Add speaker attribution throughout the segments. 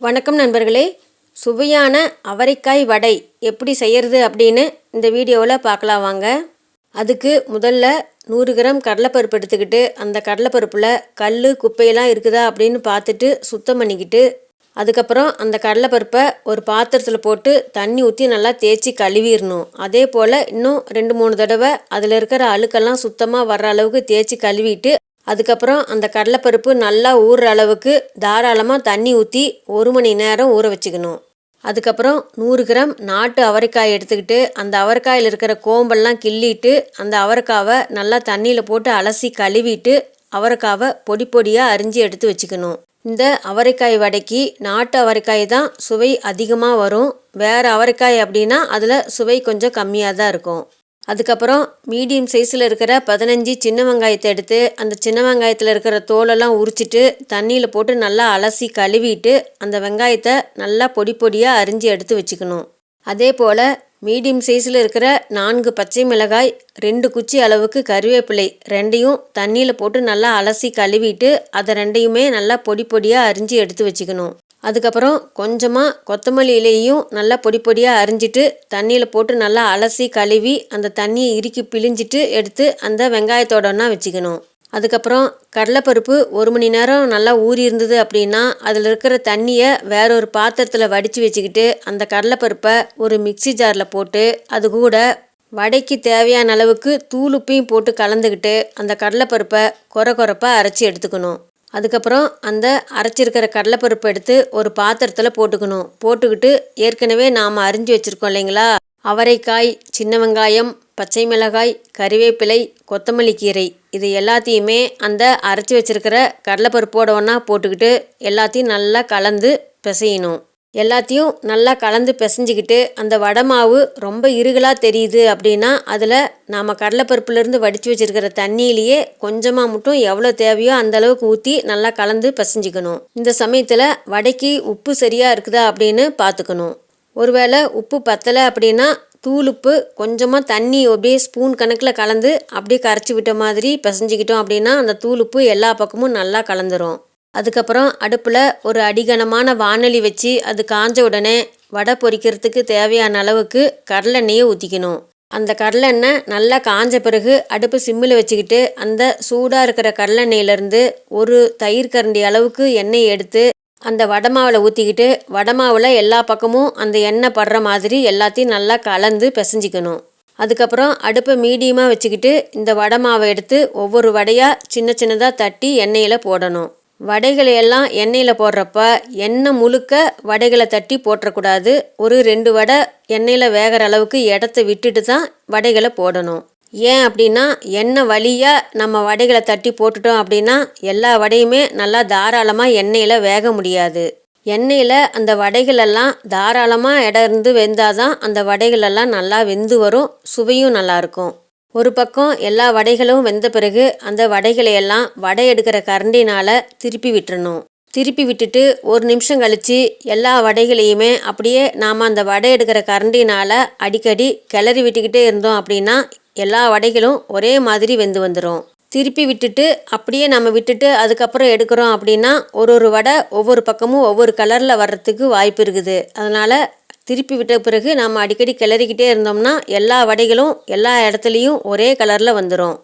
Speaker 1: வணக்கம் நண்பர்களே. சுவையான அவரைக்காய் வடை எப்படி செய்கிறது அப்படின்னு இந்த வீடியோவில் பார்க்கலாம் வாங்க. அதுக்கு முதல்ல நூறு கிராம் கடலைப்பருப்பு எடுத்துக்கிட்டு அந்த கடலைப்பருப்பில் கல் குப்பையெல்லாம் இருக்குதா அப்படின்னு பார்த்துட்டு சுத்தம் பண்ணிக்கிட்டு அதுக்கப்புறம் அந்த கடலைப்பருப்பை ஒரு பாத்திரத்தில் போட்டு தண்ணி ஊற்றி நல்லா தேய்ச்சி கழுவிடணும். அதே போல் இன்னும் ரெண்டு மூணு தடவை அதில் இருக்கிற அழுக்கெல்லாம் சுத்தமாக வர்ற அளவுக்கு தேய்ச்சி கழுவிட்டு அதுக்கப்புறம் அந்த கடலைப்பருப்பு நல்லா ஊறுற அளவுக்கு தாராளமாக தண்ணி ஊற்றி ஒரு மணி நேரம் ஊற வச்சுக்கணும். அதுக்கப்புறம் நூறு கிராம் நாட்டு அவரைக்காய் எடுத்துக்கிட்டு அந்த அவரைக்காயில் இருக்கிற கோம்பெல்லாம் கிள்ளிட்டு அந்த அவரைக்காவை நல்லா தண்ணியில் போட்டு அலசி கழுவிட்டு அவரைக்காவை பொடி பொடியாக அரிஞ்சு எடுத்து வச்சுக்கணும். இந்த அவரைக்காய் வடைக்கு நாட்டு அவரைக்காய் தான் சுவை அதிகமாக வரும். வேறு அவரைக்காய் அப்படின்னா அதில் சுவை கொஞ்சம் கம்மியாக தான் இருக்கும். அதுக்கப்புறம் மீடியம் சைஸில் இருக்கிற பதினஞ்சு சின்ன வெங்காயத்தை எடுத்து அந்த சின்ன வெங்காயத்தில் இருக்கிற தோலெல்லாம் உரிச்சிட்டு தண்ணியில் போட்டு நல்லா அலசி கழுவிட்டு அந்த வெங்காயத்தை நல்லா பொடி பொடியாக அரிஞ்சு எடுத்து வச்சுக்கணும். அதே போல் மீடியம் சைஸில் இருக்கிற நான்கு பச்சை மிளகாய் ரெண்டு குச்சி அளவுக்கு கருவேப்பிலை ரெண்டையும் தண்ணியில் போட்டு நல்லா அலசி கழுவிட்டு அதை ரெண்டையுமே நல்லா பொடி பொடியாக அரிஞ்சு எடுத்து வச்சுக்கணும். அதுக்கப்புறம் கொஞ்சமாக கொத்தமல்லி இலையையும் நல்லா பொடி பொடியாக அரிஞ்சிட்டு தண்ணியில் போட்டு நல்லா அலசி கழுவி அந்த தண்ணியை இறுக்கி பிழிஞ்சிட்டு எடுத்து அந்த வெங்காயத்தோடனா வச்சுக்கணும். அதுக்கப்புறம் கடலைப்பருப்பு ஒரு மணி நேரம் நல்லா ஊறி இருந்தது அப்படின்னா அதில் இருக்கிற தண்ணியை வேற ஒரு பாத்திரத்தில் வடித்து வச்சுக்கிட்டு அந்த கடலைப்பருப்பை ஒரு மிக்சி ஜாரில் போட்டு அது கூட வடைக்கு தேவையான அளவுக்கு தூளுப்பையும் போட்டு கலந்துக்கிட்டு அந்த கடலைப்பருப்பை குறை குறைப்பாக அரைச்சி எடுத்துக்கணும். அதுக்கப்புறம் அந்த அரைச்சிருக்கிற கடலைப்பருப்பு எடுத்து ஒரு பாத்திரத்தில் போட்டுக்கணும். போட்டுக்கிட்டு ஏற்கனவே நாம் அரிஞ்சு வச்சுருக்கோம் இல்லைங்களா? அவரைக்காய் சின்ன வெங்காயம் பச்சை மிளகாய் கறிவேப்பிலை கொத்தமல்லி கீரை. இது எல்லாத்தையுமே அந்த அரைச்சி வச்சுருக்கிற கடலைப்பருப்போட ஒன்றா போட்டுக்கிட்டு எல்லாத்தையும் நல்லா கலந்து பிசையணும். எல்லாத்தையும் நல்லா கலந்து பிசைஞ்சிக்கிட்டு அந்த வடை மாவு ரொம்ப இருகலாக தெரியுது அப்படின்னா அதில் நாம் கடலைப்பருப்புலேருந்து வடித்து வச்சுருக்கிற தண்ணியிலேயே கொஞ்சமாக மட்டும் எவ்வளோ தேவையோ அந்த அளவுக்கு ஊற்றி நல்லா கலந்து பிசைஞ்சிக்கணும். இந்த சமயத்தில் வடைக்கு உப்பு சரியாக இருக்குதா அப்படின்னு பார்த்துக்கணும் ஒருவேளை உப்பு பத்தலை அப்படின்னா தூளுப்பு கொஞ்சமாக தண்ணி அப்படியே ஸ்பூன் கணக்கில் கலந்து அப்படியே கரைச்சி விட்ட மாதிரி பிசைஞ்சிக்கிட்டோம் அப்படின்னா அந்த தூளுப்பு எல்லா பக்கமும் நல்லா கலந்துரும். அதுக்கப்புறம் அடுப்பில் ஒரு அடிகனமான வானொலி வச்சு அது காஞ்ச உடனே வடை பொரிக்கிறதுக்கு தேவையான அளவுக்கு கடலெண்ணெயை ஊற்றிக்கணும் அந்த கடலெண்ணெய் நல்லா காஞ்ச பிறகு அடுப்பு சிம்மில் வச்சுக்கிட்டு அந்த சூடாக இருக்கிற கடலெண்ணெயிலேருந்து ஒரு தயிர் கரண்டி அளவுக்கு எண்ணெய் எடுத்து அந்த வடமாவில் ஊற்றிக்கிட்டு வடமாவில் எல்லா பக்கமும் அந்த எண்ணெய் படுற மாதிரி எல்லாத்தையும் நல்லா கலந்து பிசைஞ்சிக்கணும். அதுக்கப்புறம் அடுப்பை மீடியமாக வச்சுக்கிட்டு இந்த வடை மாவை எடுத்து ஒவ்வொரு வடையாக சின்ன சின்னதாக தட்டி எண்ணெயில் போடணும். வடைகளை எல்லாம் எண்ணெயில் போடுறப்ப எண்ணெய் முழுக்க வடைகளை தட்டி போட்டுறக்கூடாது ஒரு ரெண்டு வடை எண்ணெயில் வேகிற அளவுக்கு இடத்த விட்டுட்டு தான் வடைகளை போடணும். ஏன் அப்படின்னா எண்ணெய் வழியாக நம்ம வடைகளை தட்டி போட்டுட்டோம் அப்படின்னா எல்லா வடையுமே நல்லா தாராளமாக எண்ணெயில் வேக முடியாது. எண்ணெயில் அந்த வடைகளெல்லாம் தாராளமாக இடம் இருந்து வெந்தாதான் அந்த வடைகளெல்லாம் நல்லா வெந்து வரும் சுவையும் நல்லாயிருக்கும் ஒரு பக்கம் எல்லா வடைகளும் வெந்த பிறகு அந்த வடைகளை எல்லாம் வடை எடுக்கிற கரண்டினால் திருப்பி விட்டுறணும். திருப்பி விட்டுட்டு ஒரு நிமிஷம் கழித்து எல்லா வடைகளையுமே அப்படியே நாம் அந்த வடை எடுக்கிற கரண்டினால் அடிக்கடி கிளறி விட்டுக்கிட்டே இருந்தோம் அப்படின்னா எல்லா வடைகளும் ஒரே மாதிரி வெந்து வந்துடும் திருப்பி விட்டுட்டு அப்படியே நம்ம விட்டுட்டு அதுக்கப்புறம் எடுக்கிறோம் அப்படின்னா ஒரு ஒரு வடை ஒவ்வொரு பக்கமும் ஒவ்வொரு கலரில் வர்றதுக்கு வாய்ப்பு இருக்குது. அதனால் திருப்பி விட்ட பிறகு நம்ம அடிக்கடி கிளறிக்கிட்டே இருந்தோம்னா எல்லா வடைகளும் எல்லா இடத்துலையும் ஒரே கலரில் வந்துடும்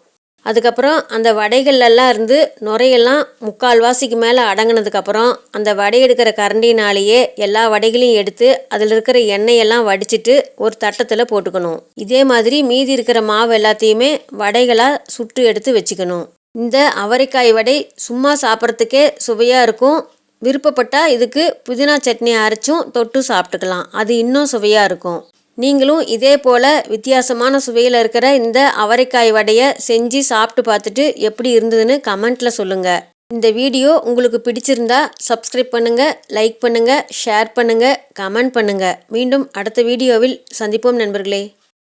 Speaker 1: அதுக்கப்புறம் அந்த வடைகள்லாம் இருந்து நுரையெல்லாம் முக்கால்வாசிக்கு மேலே அடங்கினதுக்கப்புறம் அந்த வடை எடுக்கிற கரண்டினாலேயே எல்லா வடைகளையும் எடுத்து அதில் இருக்கிற எண்ணெயெல்லாம் வடிச்சிட்டு ஒரு தட்டத்தில் போட்டுக்கணும். இதே மாதிரி மீதி இருக்கிற மாவு எல்லாத்தையுமே வடைகளாக சுட்டு எடுத்து வச்சுக்கணும். இந்த அவரைக்காய் வடை சும்மா சாப்பிட்றதுக்கே சுவையாக இருக்கும். விருப்பப்பட்டால் இதுக்கு புதினா சட்னி அரைச்சும் தொட்டு சாப்பிட்டுக்கலாம். அது இன்னும் சுவையாக இருக்கும். நீங்களும் இதே போல் வித்தியாசமான சுவையில் இருக்கிற இந்த அவரைக்காய் வடையை செஞ்சு சாப்பிட்டு பார்த்துட்டு எப்படி இருந்ததுன்னு கமெண்ட்டில் சொல்லுங்கள் இந்த வீடியோ உங்களுக்கு பிடிச்சிருந்தா சப்ஸ்கிரைப் பண்ணுங்கள் லைக் பண்ணுங்கள் ஷேர் பண்ணுங்கள் கமெண்ட் பண்ணுங்கள் மீண்டும் அடுத்த வீடியோவில் சந்திப்போம் நண்பர்களே.